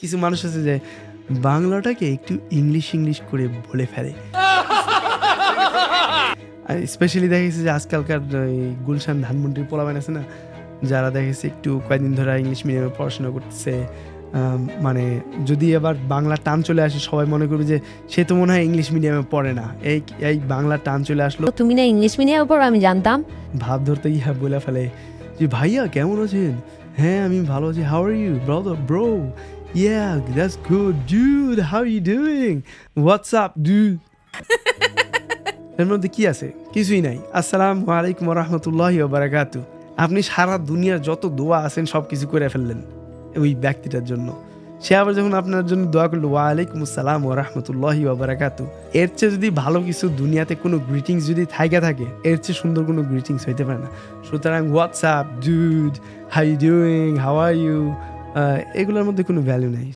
কিছু মানুষ আছে যে বাংলাটাকে একটু ইংলিশ ইংলিশ করে বলে ফেলে। স্পেশালি দেখা গেছে যে আজকালকার গুলশান ধানমন্ডির পোলাবেন আছে না যারা দেখা গেছে একটু কয়েকদিন ধরে ইংলিশ মিডিয়ামে পড়াশোনা করতেছে মানে যদি এবার বাংলা টান চলে আসে সবাই মনে করবে যে সে তো মনে হয় ইংলিশ মিডিয়ামে পড়ে না। এই এই বাংলা টান চলে আসলো। তুমি না ইংলিশ মিডিয়ামে উপর আমি জানতাম। ভাব ধরতে ইহা বলে ফেলে যে ভাইয়া কেমন আছেন? হ্যাঁ আমি ভালো আছি। How are you brother bro yeah that's good dude how you doing what's up dude এর মধ্যে কি আছে? কিছুই নাই। আসসালামু আলাইকুম রহমতুল্লাহ বারাকাতু আপনি সারা দুনিয়ার যত দোয়া আছেন সব কিছু করে ফেললেন ওই ব্যক্তিটার জন্য। সে আবার যখন আপনার জন্য দোয়া করল ওয়ালাইকুম আসসালাম ও রহমতুল্লাহি বারাকাতু এর চেয়ে যদি ভালো কিছু দুনিয়াতে কোনো গ্রিটিংস যদি থাইকা থাকে এর চেয়ে সুন্দর কোনো গ্রিটিংস হইতে পারে না। সুতরাং what's up dude how you doing how are you এগুলোর মধ্যে কোনো ভ্যালু নেই।